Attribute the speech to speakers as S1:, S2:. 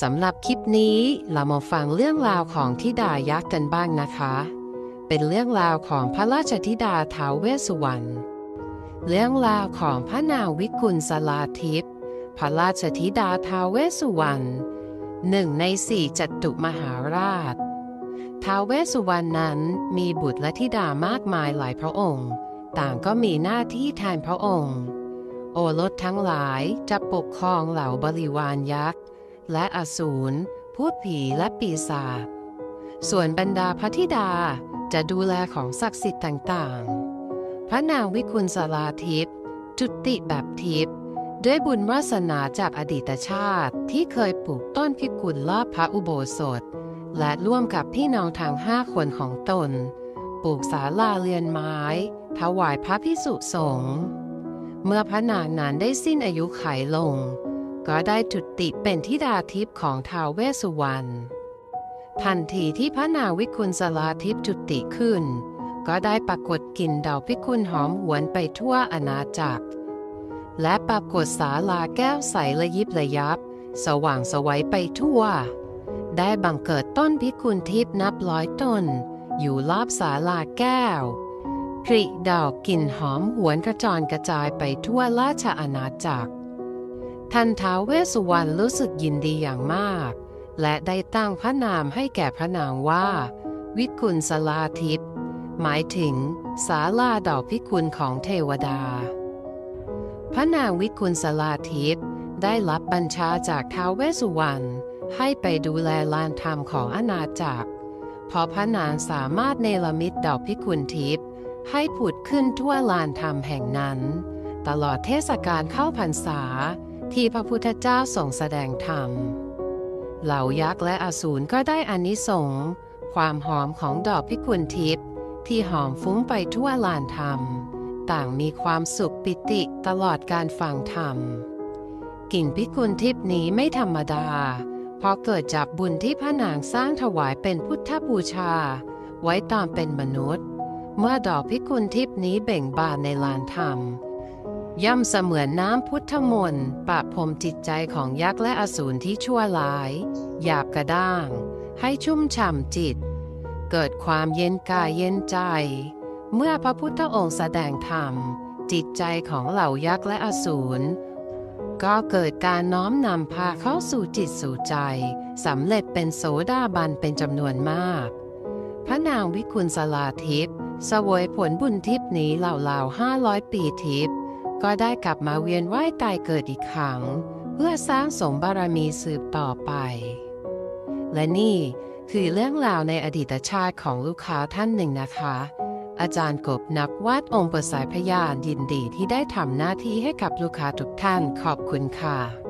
S1: สำหรับคลิปนี้เรามาฟังเรื่องราวของธิดายักษ์กันบ้างนะคะ เป็นเรื่องราวของพระราชธิดาท้าวเวสสุวรรณ เรื่องราวของพระนาวิกุลสลาทิพย์พระราชธิดาท้าวเวสสุวรรณหนึ่งในสี่จัตุมหาราช ท้าวเวสสุวรรณนั้นมีบุตรและธิดามากมายหลายพระองค์ ต่างก็มีหน้าที่แทนพระองค์ โอรสทั้งหลายจะปกครองเหล่าบริวารยักษ์ และอสูรพูดผีและปีศาจส่วนบรรดาพระธิดาจะดูแลของศักดิ์สิทธิ์ต่างๆ พระนางวิกุลสลาทิพย์จุติแบบทิพย์ด้วยบุญวาสนาจากอดีตชาติที่เคยปลูกต้นพิกุลรอบพระอุโบสถ และร่วมกับพี่น้องทางห้าคนของตน ปลูกศาลาเรือนไม้ ถวายพระพิสุสงฆ์เมื่อพระนางนั้นได้สิ้นอายุไขลง ก็ได้จุติเป็นธิดาทิพย์ของท้าวเวสสุวรรณ ทันทีที่พระนาวิกุลสลาทิพย์จุติขึ้น ก็ได้ปรากฏกลิ่นดอกพิกุลหอมหวนไปทั่วอาณาจักร และปรากฏศาลาแก้วใสระยิบระยับ สว่างสวัยไปทั่ว ได้บังเกิดต้นพิกุลทิพย์นับร้อยต้น อยู่รอบศาลาแก้วกริดอกกลิ่นหอมหวนกระจรกระจายไปทั่วราชอาณาจักร ท่านท้าวเวสสุวรรณรู้สึกยินดีอย่างมาก และได้ตั้งพระนามให้แก่พระนางว่า วิกุลสลาทิพย์หมายถึงศาลาดอกพิกุลของเทวดา พระนางวิกุลสลาทิพย์ได้รับบัญชาจากท้าวเวสสุวรรณให้ไปดูแลลานธรรมของอาณาจักร เพราะพระนางสามารถเนรมิตดอกพิกุลทิพย์ให้ผุดขึ้นทั่วลานธรรมแห่งนั้น ตลอดเทศกาลเข้าพรรษา ที่พระพุทธเจ้าทรงแสดงธรรม เหล่ายักษ์และอสูรก็ได้อานิสงส์ความหอมของดอกพิกุลทิพย์ที่หอมฟุ้งไปทั่วลานธรรม ต่างมีความสุขปิติตลอดการฟังธรรม กลิ่นพิกุลทิพย์นี้ไม่ธรรมดา เพราะเกิดจากบุญที่พระนางสร้างถวายเป็นพุทธบูชา ไว้ตอนเป็นมนุษย์ เมื่อดอกพิกุลทิพย์นี้เบ่งบานในลานธรรม ย่อมเสมือนน้ำพุทธมนต์ปราบพรมจิตใจของยักษ์และอสูรที่ชั่วร้าย หยาบกระด้าง ให้ชุ่มฉ่ำจิต เกิดความเย็นกายเย็นใจ เมื่อพระพุทธองค์แสดงธรรม จิตใจของเหล่ายักษ์และอสูรก็เกิดการน้อมนำพาเข้าสู่จิตสู่ใจสำเร็จเป็นโสดาบันเป็นจำนวนมาก พระนางวิกุลสลาทิพย์สวยผลบุญทิพย์นี้เหล่าๆห้าร้อยปีทิพย์ ก็ได้กลับมาเวียนว่ายตายเกิดอีกครั้ง เพื่อสร้างสมบารมีสืบต่อไป และนี่คือเรื่องราวในอดีตชาติของลูกค้าท่านหนึ่งนะคะ อาจารย์กบนักวาดองค์ประสายพยานยินดีที่ได้ทำหน้าที่ให้กับลูกค้าทุกท่านขอบคุณค่ะ